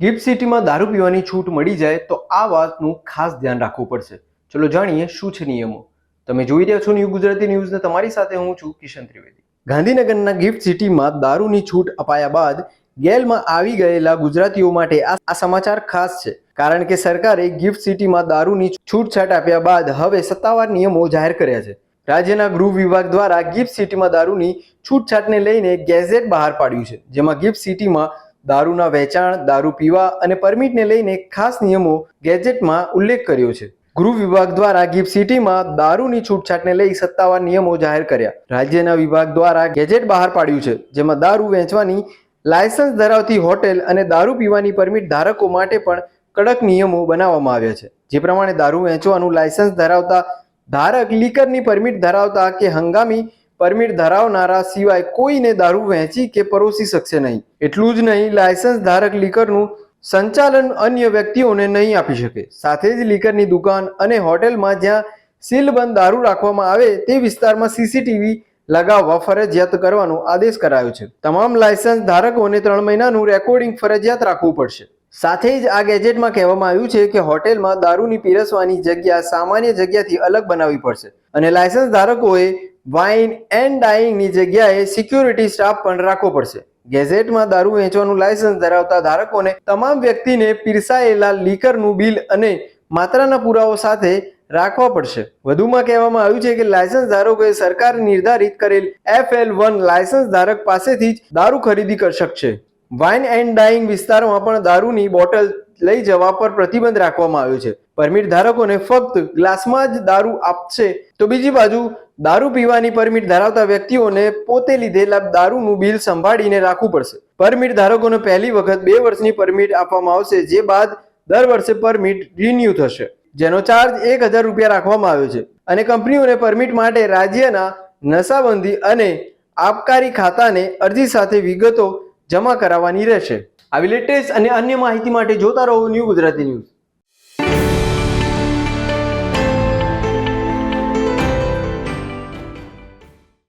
Gift સિટીમાં દારૂ પીવાની છૂટ મળી જાય તો આ વાતનું ખાસ ધ્યાન રાખવું પડશે. ચલો જાણીએ શું છે નિયમો. તમે જોઈ રહ્યા છો ન્યૂ ગુજરાતી ન્યૂઝને. તમારી સાથે હું છું કિશન ત્રિવેદી. ગાંધીનગરના ગિફ્ટ સિટીમાં દારૂની છૂટ અપાયા બાદ ગેલમાં આવી ગયેલા ગુજરાતીઓ માટે આ સમાચાર ખાસ છે. કારણ કે સરકારે ગિફ્ટ સિટીમાં દારૂની છૂટછાટ આપ્યા બાદ હવે સત્તાવાર નિયમો જાહેર કર્યા છે. રાજ્યના ગૃહ વિભાગ દ્વારા ગિફ્ટ સિટીમાં દારૂની છૂટછાટને લઈને ગેઝેટ બહાર પાડ્યું છે, જેમાં ગિફ્ટ સિટીમાં દારૂના વેચાણ, દારૂ પીવા અને પરમિટને લઈને ખાસ નિયમો ગેજેટમાં ઉલ્લેખ કર્યો છે. ગૃહ વિભાગ દ્વારા ગિફ્ટ સિટીમાં દારૂની છૂટછાટને લઈ સત્તાવાર નિયમો જાહેર કર્યા. રાજ્યના વિભાગ દ્વારા ગેજેટ બહાર પાડ્યું છે, જેમાં દારૂ વેચવાની લાયસન્સ ધરાવતી હોટેલ અને દારૂ પીવાની પરમિટ ધારકો માટે પણ કડક નિયમો બનાવવામાં આવ્યા છે. જે પ્રમાણે દારૂ વેચવાનું લાયસન્સ ધરાવતા ધારક લીકરની પરમિટ ધરાવતા કે હંગામી પરમિટ ધરાવનારા સિવાય કોઈને દારૂ વહેંચી કે પરોસી શકશે નહીં. એટલું જ નહીં, લાયસન્સ ધારક લીકરનું સંચાલન અન્ય વ્યક્તિઓને નહીં આપી શકે. સાથે જ લીકરની દુકાન અને હોટેલમાં જ્યાં સીલબંધ દારૂ રાખવામાં આવે તે વિસ્તારમાં સીસીટીવી લગાવવા ફરજિયાત કરવાનો આદેશ કરાયો છે. તમામ લાયસન્સ ધારકોને ત્રણ મહિનાનું રેકોર્ડિંગ ફરજિયાત રાખવું પડશે. સાથે જ આ ગેજેટમાં કહેવામાં આવ્યું છે કે હોટેલમાં દારૂની પીરસવાની જગ્યા સામાન્ય જગ્યાથી અલગ બનાવવી પડશે અને લાયસન્સ ધારકોએ વાઇન એન્ડ ડાઇંગની જગ્યાએ સિક્યુરિટી સ્ટાફ પણ રાખવો પડશે. ગેઝેટમાં દારૂ વેચવાનું લાયસન્સ ધરાવતા ધારકોને તમામ વ્યક્તિને પીરસાયેલા લીકરનું બિલ અને માત્રાના પુરાવો સાથે રાખવા પડશે. વધુમાં કહેવામાં આવ્યું છે કે લાયસન્સ ધારકોએ સરકાર નિર્ધારિત કરેલ એફએલ વન લાયસન્સ ધારક પાસેથી જ દારૂ ખરીદી કરી શકશે. વાઇન એન્ડ ડાઇંગ વિસ્તારમાં પણ દારૂની બોટલ લઈ જવા પર પ્રતિબંધ રાખવામાં આવ્યો છે. પરમિટ ધારકોને ફક્ત ગ્લાસમાં જ દારૂ આપશે તો બીજી બાજુ, દારૂ પીવાની પરમિટ ધરાવતા વ્યક્તિઓને પોતે લીધેલા દારૂનું બિલ સંભાળીને રાખવું પડશે. પરમિટ ધારકોને પહેલી વખત બે વર્ષની પરમિટ આપવામાં આવશે, જે બાદ દર વર્ષે પરમિટ રિન્યુ થશે. જેનો ચાર્જ એક હજાર રૂપિયા રાખવામાં આવ્યો છે. અને કંપનીઓને પરમિટ માટે રાજ્યના નશાબંધી અને આબકારી ખાતાને અરજી સાથે વિગતો જમા કરાવવાની રહેશે. આવી લેટેસ્ટ અને અન્ય માહિતી માટે જોતા રહો ન્યૂ ગુજરાતી ન્યૂઝ